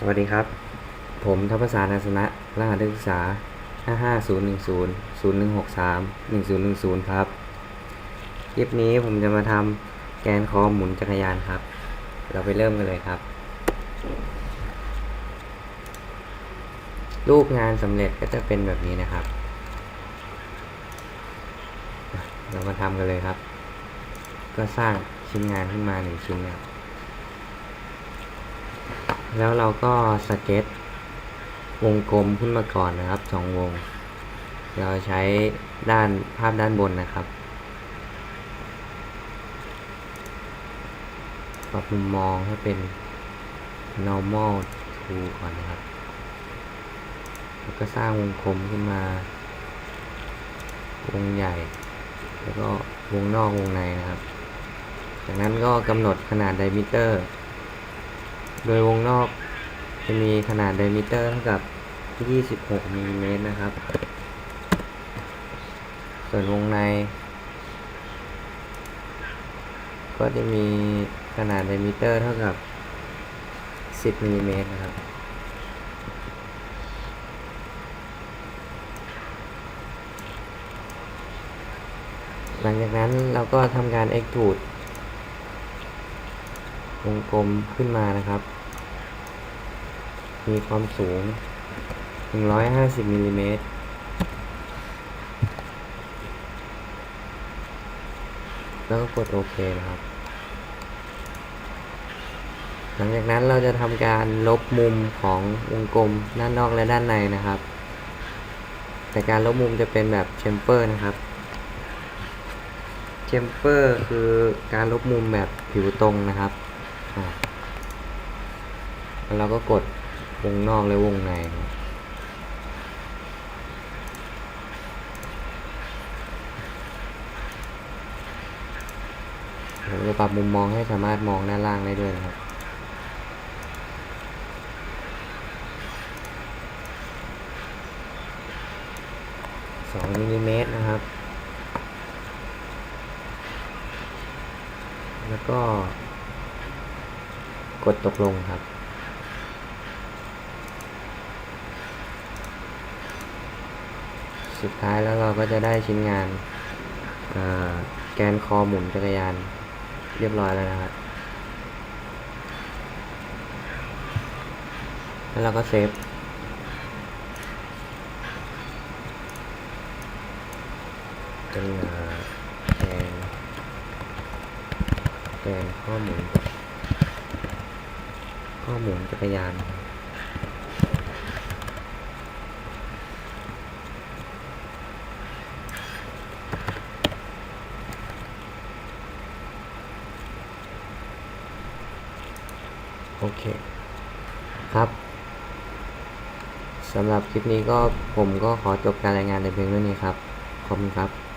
สวัสดีครับ ผมทัพภาษานาสนะรหัสนักศึกษา 55010 0163 1010 ครับ คลิปนี้ผมจะมาทำแกนคอหมุนจักรยานครับ เราไปเริ่มกันเลยครับ รูปงานสำเร็จก็จะเป็นแบบนี้นะครับ เรามาทำกันเลยครับ ก็สร้างชิ้นงานขึ้นมาหนึ่งชิ้นครับ แล้วเราก็สเก็ตวงกลมขึ้นมาก่อนนะครับสองวง เราใช้ด้านภาพด้านบนนะครับ ปรับมุมมองให้เป็น normal to ก่อนนะครับ แล้วก็สร้างวงกลมขึ้นมา วงใหญ่ แล้วก็วงนอกวงในนะครับ จากนั้นก็กำหนดขนาดไดมิเตอร์ โดยวงนอกจะมีขนาดไดมิเตอร์เท่ากับ 26มิลลิเมตรนะครับ ส่วนวงใน ก็จะมีขนาดไดมิเตอร์เท่ากับ 10มิลลิเมตรนะครับหลังจากนั้นเราก็ทำการ extrude วงกลมขึ้นมานะครับ มีความสูง 150มิลลิเมตรแล้วก็กดโอเคนะครับ หลังจากนั้นเราจะทำการลบมุมของวงกลมด้านนอกและด้านในนะครับ แต่การลบมุมจะเป็นแบบเชมเปอร์นะครับเชมเปอร์คือการลบมุมแบบผิวตรงนะครับ แล้วเราก็กดวงนอกและวงในนะครับผมจะปรับมุมมองให้สามารถมองด้านล่างได้ด้วยนะครับสองมิลลิเมตรนะครับ แล้วก็ กดตกลงครับ สุดท้ายแล้วเราก็จะได้ชิ้นงานแกนคอหมุนจักรยานเรียบร้อยแล้วนะครับ แล้วเราก็เซฟเป็นแกนแกนข้อหมุน ข้อหมุนจักรยานโอเค ครับสำหรับคลิปนี้ก็ผมก็ขอจบการรายงานในเพียงเท่านี้ครับ ขอบคุณครับ